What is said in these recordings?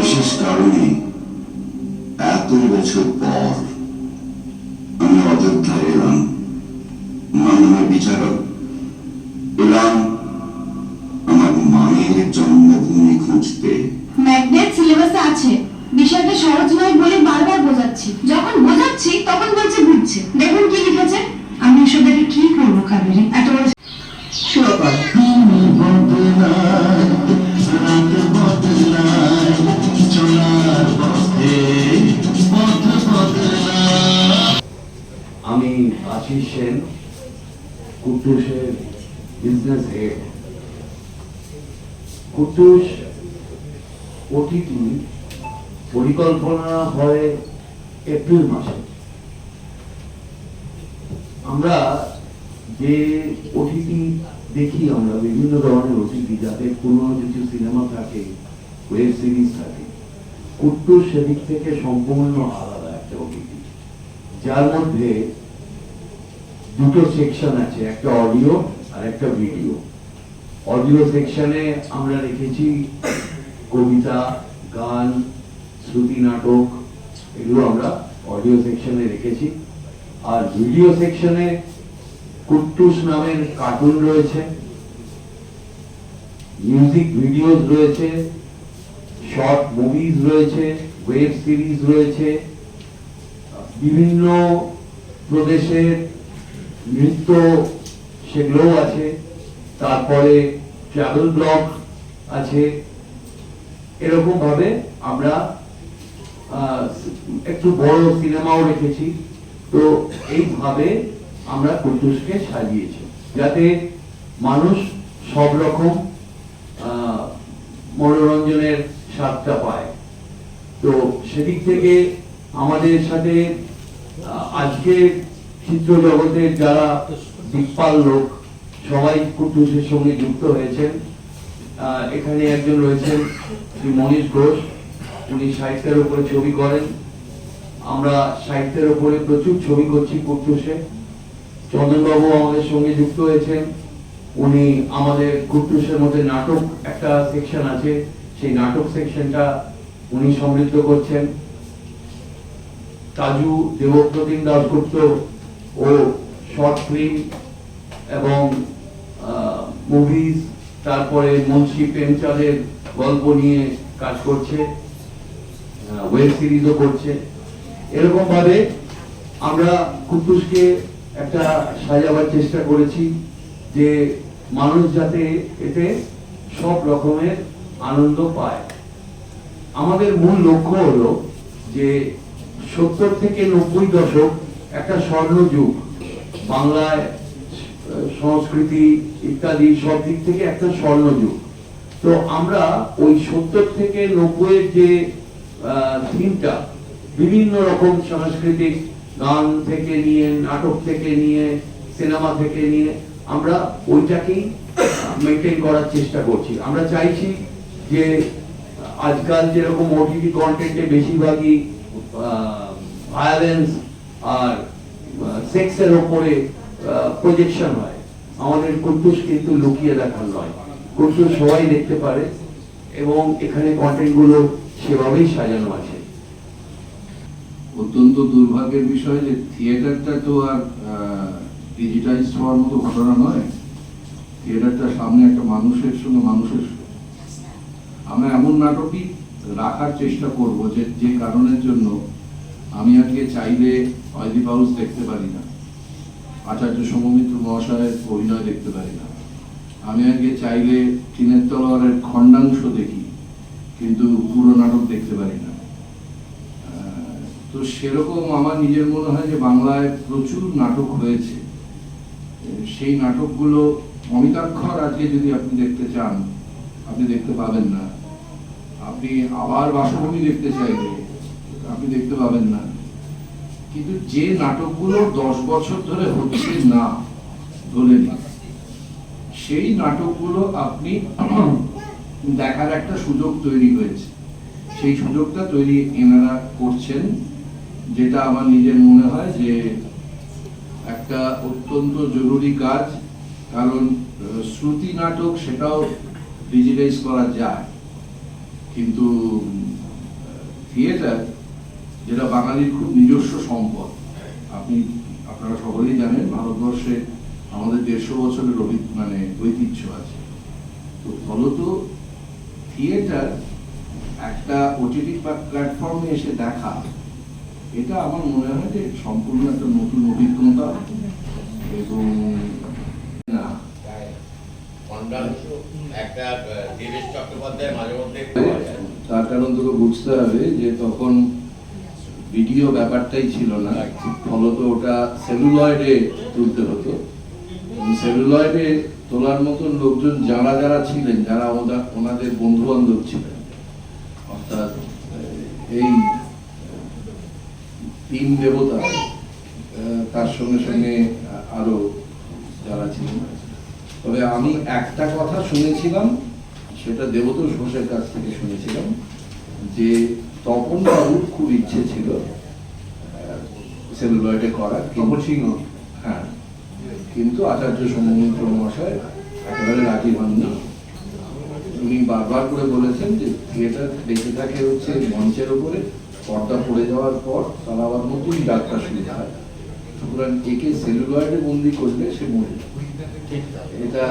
বিশেষ কারণে এত বছর পর আমি অযোধ্যা এলাম। মাননীয় বিচারক, এলাম আমার মায়ের জন্মভূমি খুঁজতে। ম্যাগনেট সিলেবাসে আছে। বিষয়টা সহজ নয় বলে বারবার বোঝাচ্ছি। যখন বোঝাচ্ছি, তখন বলছে বুঝছে। দেখুন কি লিখেছে। আমি এসব দেখে কি করব কাবেরি এত হেড কুটুস ওটিটি পরিকল্পনা হয় এপ্রিল মাসে। আমরা যে ওটিটি দেখি, আমরা বিভিন্ন ধরনের ওটিটি যাতে পুরনো কিছু সিনেমা থাকে, ওয়েব সিরিজ থাকে কুট্টুস সেদিক থেকে সম্পূর্ণ আলাদা একটা ওটিটি যার মধ্যে দুটো সেকশন আছে, একটা অডিও আর একটা ভিডিও অডিও সেকশনে আমরা রেখেছি কবিতা, গান, শ্রুতি, নাটক, এগুলো আমরা অডিও সেকশনে রেখেছি আর ভিডিও সেকশনে কুট্টুস নামের কার্টুন রয়েছে। মিউজিক ভিডিওস রয়েছে। শর্ট মুভিজ রয়েছে। ওয়েব সিরিজ রয়েছে। বিভিন্ন প্রদেশের নৃত্য সেগুলোও আছে, তারপরে ট্রাভেল ব্লগ আছে। এরকম ভাবে আমরা একটু বড় সিনেমাও রেখেছি। তো এইভাবে আমরা কুটুসকে সাজিয়েছি। যাতে মানুষ সব রকম মনোরঞ্জনের স্বাদটা পায়। তো সেদিক থেকে আমাদের সাথে আজকে চিত্র জগতের যারা দিকপাল লোক সবাই কুটুসের সঙ্গে যুক্ত হয়েছেন। এখানে একজন রয়েছেন শ্রী মনীষ ঘোষ। উনি সাহিত্যের উপরে ছবি করেন। আমরা সাহিত্যের উপরে প্রচুর ছবি করছি কুটুসে চন্দনবাবু আমাদের সঙ্গে যুক্ত হয়েছেন। উনি আমাদের কুটুসের মধ্যে নাটক একটা সেকশন আছে। সেই নাটক সেকশনটা উনি সমৃদ্ধ করছেন। কাজু দেবপ্রতিম দাসগুপ্ত ও শর্ট ফিল্ম এবং মুভিজ তারপরে মুন্সি প্রেমচাঁদের গল্প নিয়ে কাজ করছে ওয়েব সিরিজও করছে। এরকমভাবে আমরা কুটুসকে একটা সাজাবার চেষ্টা করেছি যে মানুষ যাতে এতে সব রকমের আনন্দ পায়। আমাদের মূল লক্ষ্য হলো যে সত্তর থেকে নব্বই দশক একটা স্বর্ণ যুগ বাংলায় সংস্কৃতি ইত্যাদি সব দিক থেকে একটা স্বর্ণ যুগ তো আমরা ওই সত্তর থেকে নব্বইয়ের যে থিমটা, বিভিন্ন রকম সাংস্কৃতিক গান থেকে নিয়ে, নাটক থেকে নিয়ে, সিনেমা থেকে নিয়ে, আমরা ওইটাকেই মেনটেন করার চেষ্টা করছি। আমরা চাইছি যে, আজকাল যেরকম ওটিটি কন্টেন্টে বেশিরভাগই ভায়োলেন্স আর সেক্সের ওপরে প্রজেকশন হয়। আমাদের কুটুস কিন্তু লুকিয়ে দেখার নয়। কুটুস সবাই দেখতে পারে এবং এখানে কন্টেন্টগুলো সেভাবেই সাজানো আছে। অত্যন্ত দুর্ভাগ্যের বিষয় যে থিয়েটারটা তো আর ডিজিটাইজ হওয়ার মতো ঘটনা নয়। থিয়েটারটা সামনে একটা মানুষের সঙ্গে মানুষের। আমরা এমন নাটকই রাখার চেষ্টা করব যে যে কারণের জন্য আমি আজকে চাইলে অয়দীপ হাউস দেখতে পারি না। আচার্য সমমিত্র মহাশয়ের অভিনয় দেখতে পারি না। আমি আজকে চাইলে টিনের তলোয়ারের খণ্ডাংশ দেখি, কিন্তু পুরো নাটক দেখতে পারি না। তো সেরকম আমার নিজের মনে হয় যে বাংলায় প্রচুর নাটক হয়েছে। সেই নাটকগুলো অমিতাক্ষর আজকে যদি আপনি দেখতে চান, আপনি দেখতে পাবেন না। আপনি আবার বাসভূমি দেখতে চাইলে আপনি দেখতে পাবেন না। কিন্তু যে নাটকগুলো দশ বছর ধরে হচ্ছে না, ধরে সেই নাটকগুলো আপনি দেখার একটা সুযোগ তৈরি হয়েছে। সেই সুযোগটা তৈরি এনারা করছেন, যেটা আমার নিজের মনে হয় যে একটা অত্যন্ত জরুরি কাজ, কারণ শ্রুতি নাটক সেটাও ডিজিটাইজ করা যায়। কিন্তু থিয়েটার যেটা বাঙালির খুব নিজস্ব সম্পদ। আপনি আপনারা সকলেই জানেন ভারতবর্ষে আমাদের দেড়শো বছরের মানে ঐতিহ্য আছে। তো ফলত থিয়েটার একটা ওটিটি প্ল্যাটফর্মে এসে দেখা এটা আমার মনে হয় যে সম্পূর্ণ একটা নতুন অভিজ্ঞতা। এবং না। তার কারণ তোকে বুঝতে হবে যে তখন ভিডিও ব্যাপারটাই ছিল না। ফলত ওটা সেলুলয়েডে তুলতে হতো। সেলুলয়েডে তোলার মতন লোকজন যারা যারা ছিলেন, যারা ওনাদের বন্ধু বান্ধব ছিলেন, অর্থাৎ এই তিন দেবতা তার সঙ্গে সঙ্গে আরও যারা ছিলেন। তবে আমি একটা কথা শুনেছিলাম, সেটা দেবতোষ ঘোষের কাছ থেকে শুনেছিলাম, যে তপন বাবুর খুব ইচ্ছে ছিল সেলুলয়েডে করার তপন সিংহ? হ্যাঁ কিন্তু আচার্য সমমিত্র মহাশয় একেবারে রাজি হননি। উনি বারবার করে বলেছেন যে থিয়েটার দেখে থাকে হচ্ছে মঞ্চের উপরে পর্দা পড়ে যাওয়ার পর তারা আবার নতুন যাত্রা শুরু হয় সুতরাং একে সেলুলয়েডে বন্দি করলে সে মরে এটা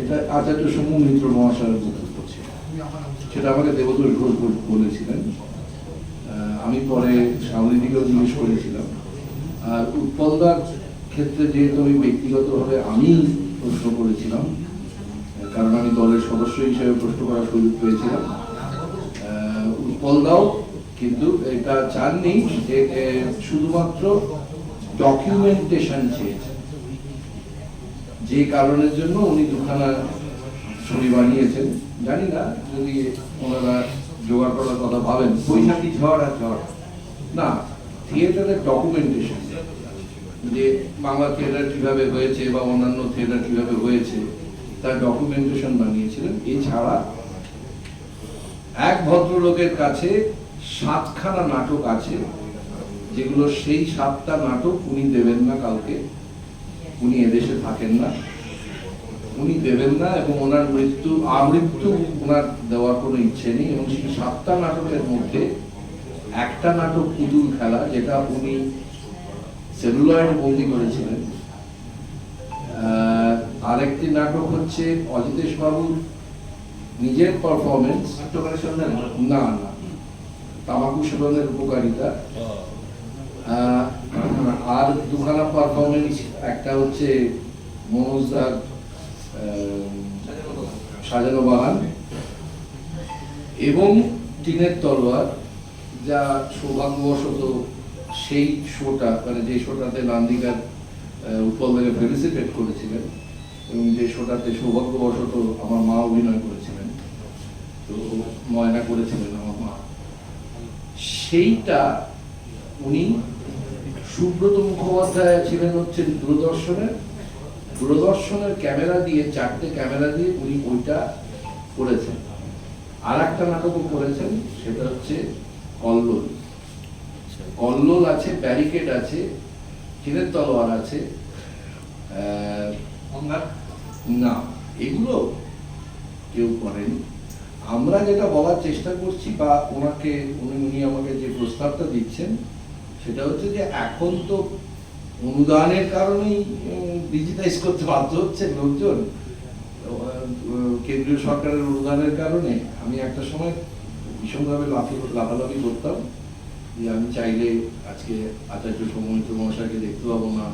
এটা আচার্য সমু মিত্র মহাশয়ের বক্তব্য ছিল। সেটা আমাকে দেবতোষ ঘোষ বলেছিলেন। আমি পরে সামরিদিকেও জিজ্ঞেস করেছিলাম। আর উৎপলদার ক্ষেত্রে যেহেতু আমি ব্যক্তিগতভাবে আমি প্রশ্ন করেছিলাম, কারণ আমি দলের সদস্য হিসেবে প্রশ্ন করার সুযোগ পেয়েছিলাম। উৎপলদাও কিন্তু এটা চাননি যে শুধুমাত্র ডকুমেন্টেশন চেয়েছে। যে কারণের জন্য উনি দুখানা ছবি বানিয়েছেন। জানি না যদি ওনারা জোগাড় করার কথা ভাবেন, বৈশাখী ঝড় আর ঝড়। না থিয়েটারের ডকুমেন্টেশন যে বাংলা থিয়েটার কীভাবে হয়েছে বা অন্যান্য থিয়েটার কীভাবে হয়েছে, তার ডকুমেন্টেশন বানিয়েছিলেন। এছাড়া এক ভদ্রলোকের কাছে সাতখানা নাটক আছে, যেগুলো সেই সাতটা নাটক উনি দেবেন না কাউকে। উনি এদেশে থাকেন না। উনি দেবেন না এবং ওনার মৃত্যু আমৃত্যু ওনার দেওয়ার কোনো ইচ্ছে নেই এবং সেই সাতটা নাটকের মধ্যে একটা নাটক পুতুল খেলা যেটা উনি সেলুলয়েড বন্দি করেছিলেন। আরেকটি নাটক হচ্ছে অজিতেশ বাবুর নিজের পারফরমেন্স না? না তামাকু সেবনের উপকারিতা। আহ, আর দুখানা পারফরমেন্স একটা হচ্ছে মনোজদার সাজানো বাগান এবং টিনের তলোয়ার, যা সৌভাগ্যবশত সেই শোটা মানে যে শোটাতে নান্দিকার উৎপল থেকে ফেলিসিটেট করেছিলেন এবং যে শোটাতে সৌভাগ্যবশত আমার মা অভিনয় করেছিলেন, তো ময়না করেছিলেন আমার মা। সেইটা উনি সুব্রত মুখোপাধ্যায় ছিলেন হচ্ছে দূরদর্শনের দূরদর্শনের ক্যামেরা দিয়ে চারটে ক্যামেরা দিয়ে উনি ওইটা করেছেন আর একটা নাটকও করেছেন সেটা হচ্ছে কল্লোল। কল্লোল আছে ব্যারিকেড আছে চিনের তলোয়ার আছে না এগুলো কেউ করেন। আমরা যেটা বলার চেষ্টা করছি বা ওনাকে উনি উনি আমাকে যে প্রস্তাবটা দিচ্ছেন সেটা হচ্ছে যে এখন তো অনুদানের কারণেই ডিজিটাইজ করতে বাধ্য হচ্ছে লোকজন। কেন্দ্রীয় সরকারের অনুদানের কারণে আমি একটা সময় ভীষণভাবে লাফি লাফালাফি করতাম যে আমি চাইলে আজকে আচার্য সমন্বিত মহাশয়কে দেখতে পাবো না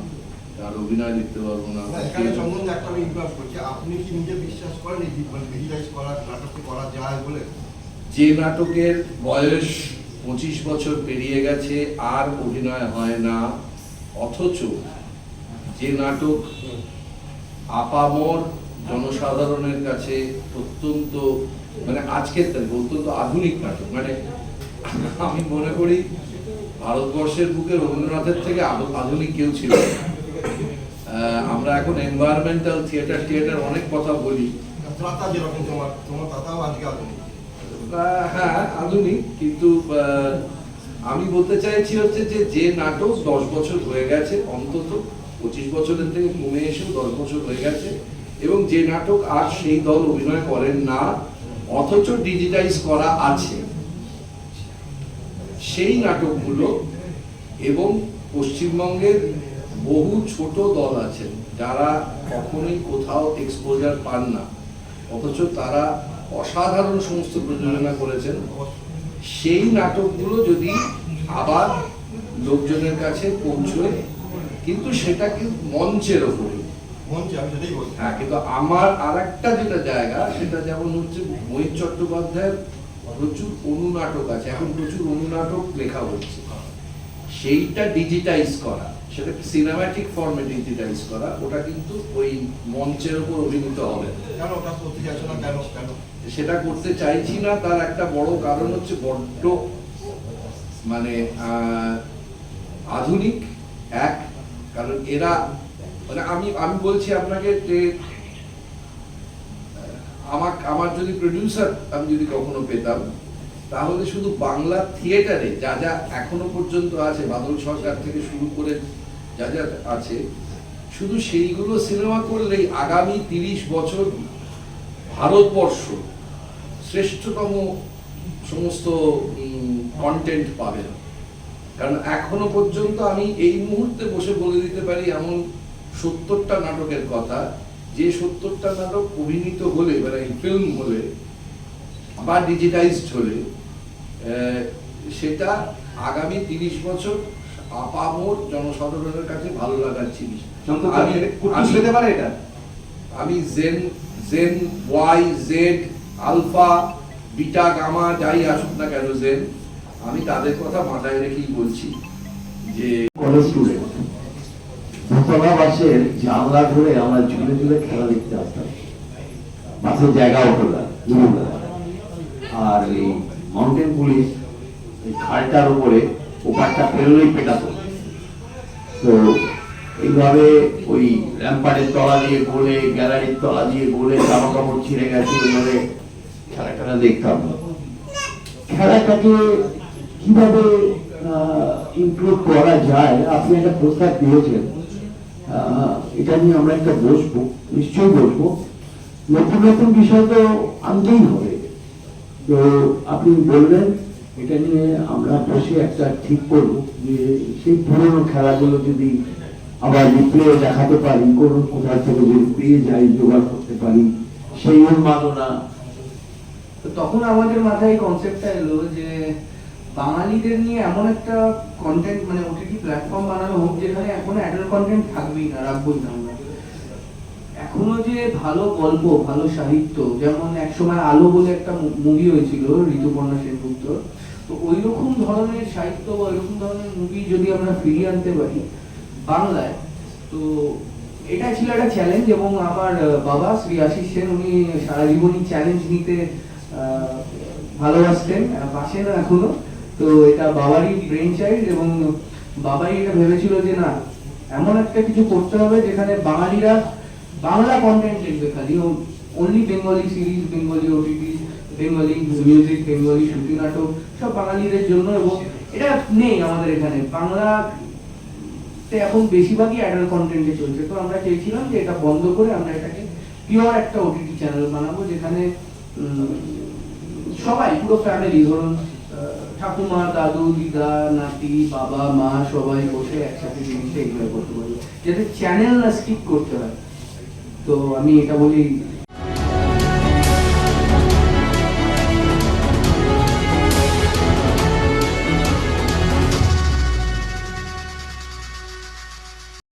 তার অভিনয় দেখতে পারব না। না, সম্বন্ধে একটা আমি ইনকোয়ার করছি। আপনি কি নিজে বিশ্বাস করেন ডিজিটাইজ করা নাটকটি করা যায় বলে? যে নাটকের বয়স পঁচিশ বছর পেরিয়ে গেছে আর অভিনয় হয় না। অথচ যে নাটক আপামর জনসাধারণের কাছে অত্যন্ত মানে আজকের তারিখ অত্যন্ত আধুনিক নাটক। মানে আমি মনে করি ভারতবর্ষের বুকে রবীন্দ্রনাথের থেকে আধ- আধুনিক কেউ ছিল আমরা এখন এনভায়রনমেন্টাল থিয়েটার থিয়েটার অনেক কথা বলি। হ্যাঁ আধুনিক কিন্তু আমি বলতে চাইছি হচ্ছে যে যে নাটক দশ বছর হয়ে গেছে, অন্তত পঁচিশ বছরের থেকে কমে এসেও দশ বছর হয়ে গেছে, এবং যে নাটক আর সেই দল অভিনয় করেন না, অথচ ডিজিটাইজ করা আছে। সেই নাটকগুলো এবং পশ্চিমবঙ্গের বহু ছোট দল আছেন, যারা কখনোই কোথাও এক্সপোজার পান না, অথচ তারা অসাধারণ সমস্ত প্রযোজনা করেছেন। সেই নাটকগুলো যদি আবার লোকজনের কাছে পৌঁছয় কিন্তু সেটা কিন্তু মঞ্চের ওপরে? হ্যাঁ কিন্তু আমার আর একটা যেটা জায়গা সেটা যেমন হচ্ছে মোহিত চট্টোপাধ্যায়ের প্রচুর অনুনাটক আছে এখন প্রচুর অনুনাটক লেখা হচ্ছে। সেইটা ডিজিটাইজ করা সেটা সিনেমাটিক ফর্মে ডিজিটাইজ করা ওটা কিন্তু ওই মঞ্চের উপর অভিনীত হবে না। কেন? ওটা না কেন? কেন? সেটা করতে চাইছি না, তার একটা বড় কারণ হচ্ছে বড্ড মানে আধুনিক এক। কারণ এরা মানে আমি আমি বলছি আপনাকে যে আমার আমার যদি প্রডিউসার আমি যদি কখনো পেতাম, তাহলে শুধু বাংলা থিয়েটারে যা যা এখনও পর্যন্ত আছে, বাদল সরকার থেকে শুরু করে যা যা আছে, শুধু সেইগুলো সিনেমা করলেই আগামী তিরিশ বছর ভারতবর্ষ শ্রেষ্ঠতম সমস্ত কন্টেন্ট পাবেন কারণ এখনও পর্যন্ত আমি এই মুহূর্তে বসে বলে দিতে পারি এমন সত্তরটা নাটকের কথা যে সত্তরটা নাটক অভিনীত হলে মানে ফিল্ম হলে বা ডিজিটাইজড হলে সেটা আগামী তিরিশ বছর আপামর জনসাধারণের কাছে ভালো লাগার জিনিস। আমি পারে এটা? আমি Gen Gen Y Z alpha, beta, gamma, যাই আসুক না কেন জেন আমি তাদের কথা মাথায় রেখেই বলছি যে জানলা ধরে আমরা ঝুলে ঝুলে খেলা দেখতে আসতাম। বাসের আর এই মাউন্টেন পুলিশ, এই খালটার উপরে ওপারটা পেরোলেই পেটাতো। তো এইভাবে ওই র্যাম্পারের তলা দিয়ে গোলে, গ্যালারির তলা দিয়ে গোলে, জামা কাপড় ছিঁড়ে গেছে ওইভাবে খেলা খেলা দেখতাম। খেলাটাকে কীভাবে ইমপ্রুভ করা যায়, আপনি একটা প্রস্তাব দিয়েছেন। এটা নিয়ে আমরা একটা বসবো, নিশ্চয়ই বসবো। নতুন নতুন বিষয় তো আনতেই হবে। তো আপনি বললেন, এটা নিয়ে আমরা বসে একটা ঠিক করব যে সেই পুরনো খেলাগুলো যদি আবার রিপ্লে দেখাতে পারি, কোনো কোথাও থেকে যদি পেয়ে যাই, জোগাড় করতে পারি, সেই উন্মাদনা তখন আমাদের মাথায় এই কনসেপ্টটা এলো যে বাঙালিদের নিয়ে এমন একটা কন্টেন্ট মানে ওটিটি প্ল্যাটফর্ম বানানো হোক যেখানে এখন অ্যাডাল্ট কন্টেন্ট থাকবেই না, রাখবোই না আমরা। এখনও যে ভালো গল্প, ভালো সাহিত্য, যেমন একসময় আলো বলে একটা মুভি হয়েছিল, ঋতুপর্ণা সেনগুপ্ত, তো ওই রকম ধরনের সাহিত্য বা ওইরকম ধরনের মুভি যদি আমরা ফিরিয়ে আনতে পারি বাংলায়, তো এটা ছিল একটা চ্যালেঞ্জ এবং আমার বাবা শ্রী আশিস সেন, উনি সারা জীবনই চ্যালেঞ্জ নিতে ভালোবাসতেন আহ, বাসেন এখনও। তো এটা বাবারই ব্রেন চাইল্ড এবং বাবাই এটা ভেবেছিল যে না এমন একটা কিছু করতে হবে যেখানে বাঙালিরা বাংলা কন্টেন্ট দেখবে খালি। Only Bengali series Bengali OTT Bengali music Bengali শ্রুতি নাটক সব বাঙালিদের জন্য এবং এটা নেই আমাদের এখানে। বাংলা এখন বেশিরভাগই অ্যাডাল্ট কন্টেন্টে চলছে। তো আমরা চেয়েছিলাম যে এটা বন্ধ করে আমরা এটাকে পিওর একটা ওটিটি চ্যানেল বানাবো যেখানে সবাই, পুরো ফ্যামিলি ধরুন ঠাকুমা, দাদু, দিদা, নাতি, বাবা, মা, সবাই বসে একসাথে জিনিসটা এনজয় করতে পারবে যাতে চ্যানেল না স্কিপ করতে হয়। তো আমি এটা বলি